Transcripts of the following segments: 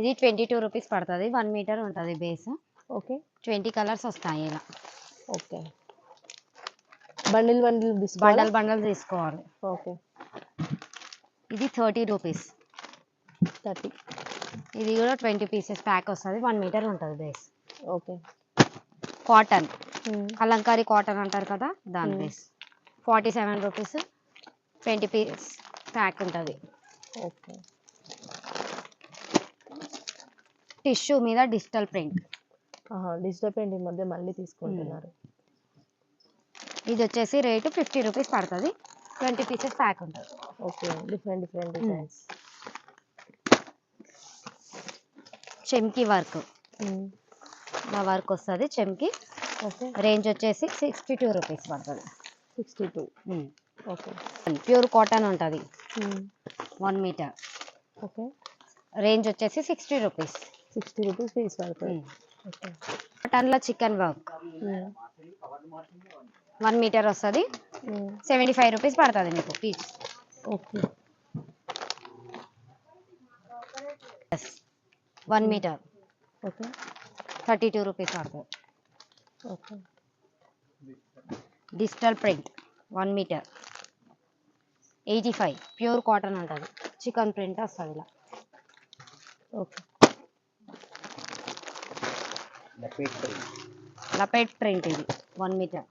ఇది twenty two rupees పడుతుంది one metre ఉంటుంది బేస్ ఓకే. ట్వంటీ కలర్స్ వస్తాయి ఇలా. Okay. Bundle bundle bundle bundle తీసుకోవాలి. ఓకే. ఇది థర్టీ రూపీస్. థర్టీ. ఇది కూడా ట్వంటీ పీసెస్ ప్యాక్ వస్తుంది వన్ మీటర్ ఉంటుంది base okay. Cotton Kalamkari cotton అంటారు కదా దాని. Base forty seven rupees twenty piece pack ఉంటుంది. ఓకే. టిష్యూ మీద డిజిటల్ ప్రింట్. డిజిటల్ ప్రింట్ ఈ మధ్య మళ్ళీ తీసుకుంటున్నారు. ఇది వచ్చేసి రేటు ఫిఫ్టీ రూపీస్ పడుతుంది. ట్వంటీ పీసెస్ ప్యాక్ ఉంటుంది. Okay different different designs. చెమ్కి work. ఇలా వర్క్ వస్తుంది చెమ్కి రేంజ్ వచ్చేసి సిక్స్టీ టూ రూపీస్ పడుతుంది. Sixty two. Okay. Pure cotton ఉంటుంది. One metre. ఓకే. రేంజ్ వచ్చేసి sixty rupees. Sixty rupees piece పడుతుంది. ఓకే. కాటన్లో చికెన్ వర్క్. వన్ మీటర్ వస్తుంది. సెవెంటీ ఫైవ్ రూపీస్ పడుతుంది మీకు piece okay. One metre. Okay. Thirty two rupees పడుతుంది. Okay. Digital print. One metre. Eighty five. Pure cotton ఉంటుంది chikan print వస్తుంది ఇలా. ఓకే. లపెట్ ప్రింట్ ఇది one metre.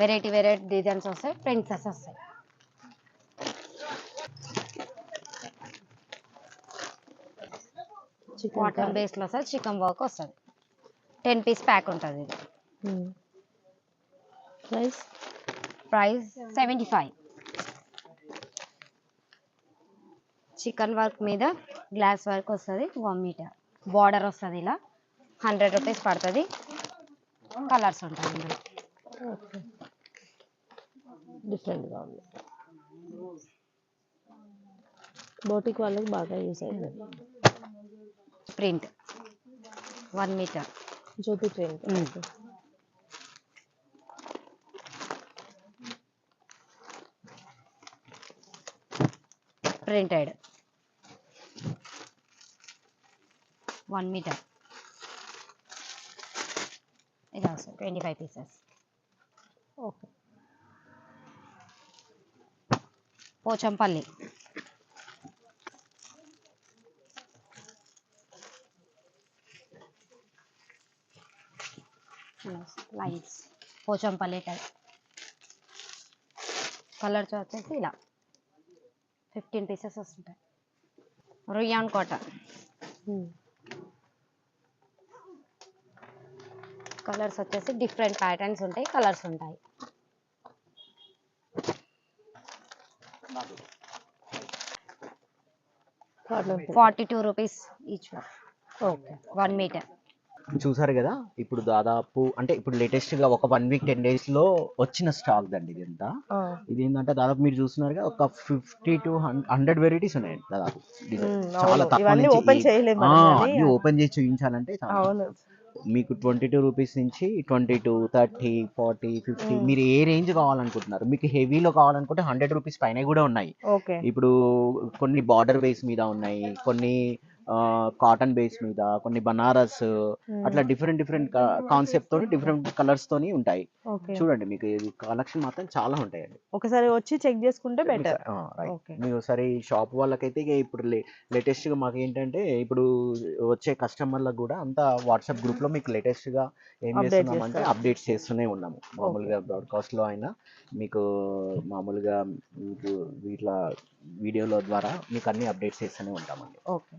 Variety variety designs వస్తాయి ప్రింట్సెస్ వస్తాయి. చికెన్ కాటన్ బేస్లో వస్తుంది చికెన్ వర్క్ వస్తుంది. టెన్ పీస్ ప్యాక్ ఉంటుంది ఇది. Price price seventy five chikan work మీద గ్లాస్ వర్క్ వస్తుంది వన్ మీటర్. బార్డర్ వస్తుంది ఇలా. హండ్రెడ్ రూపీస్ పడుతుంది. కలర్స్ ఉంటాయి ఇందులో డిఫరెంట్గా ఉంది. బోటిక్ వాళ్ళకి బాగా యూస్ అవుతుంది print one metre Jyoti print printed one metre ఇది వస్తుంది twenty five pieces okay Pochampally lines Pochampally type colours వచ్చేసి ఇలా ఫిఫ్టీన్ పీసెస్ వస్తుంటాయి రుయాన్ కోట కలర్స్ వచ్చేసి డిఫరెంట్ ప్యాటర్న్స్ ఉంటాయి కలర్స్ ఉంటాయి. Forty two rupees each okay. One metre చూసారు కదా ఇప్పుడు దాదాపు అంటే ఇప్పుడు లేటెస్ట్గా ఒక వన్ వీక్ టెన్ డేస్లో వచ్చిన స్టాక్ దండి ఇది ఎంత ఇది ఏంటంటే దాదాపు మీరు చూస్తున్నారుగా ఒక ఫిఫ్టీ టు హండ్రెడ్ వెరైటీస్ ఉన్నాయండి దాదాపు. చాలా. తక్కువ ఓపెన్ చేసి చూపించాలంటే మీకు ట్వంటీ టూ రూపీస్ నుంచి twenty two thirty forty fifty. మీరు ఏ రేంజ్ కావాలనుకుంటున్నారు? మీకు హెవీలో కావాలనుకుంటే హండ్రెడ్ రూపీస్ పైన కూడా ఉన్నాయి. ఇప్పుడు కొన్ని బార్డర్ బేస్ మీద ఉన్నాయి కొన్ని కాటన్ బేస్ మీద కొన్ని బనారస్ అట్లా డిఫరెంట్ డిఫరెంట్ కాన్సెప్ట్ తోని డిఫరెంట్ కలర్స్ తోని ఉంటాయి. చూడండి మీకు కలెక్షన్ మాత్రం చాలా ఉంటాయండి. ఒకసారి వచ్చి చెక్ చేసుకుంటే బెటర్ మీరు ఒకసారి షాప్ వాళ్ళకైతే ఇప్పుడు లేటెస్ట్గా మాకు ఏంటంటే ఇప్పుడు వచ్చే కస్టమర్లకు కూడా అంతా వాట్సాప్ గ్రూప్లో మీకు లేటెస్ట్గా ఏం చేస్తున్నామంటే చేస్తారు. అప్డేట్స్ చేస్తూనే ఉన్నాము. మామూలుగా బ్రాడ్కాస్ట్లో అయినా మీకు మామూలుగా మీకు వీటిలో వీడియోల ద్వారా మీకు అన్ని అప్డేట్స్ చేస్తూనే ఉంటామండి. ఓకే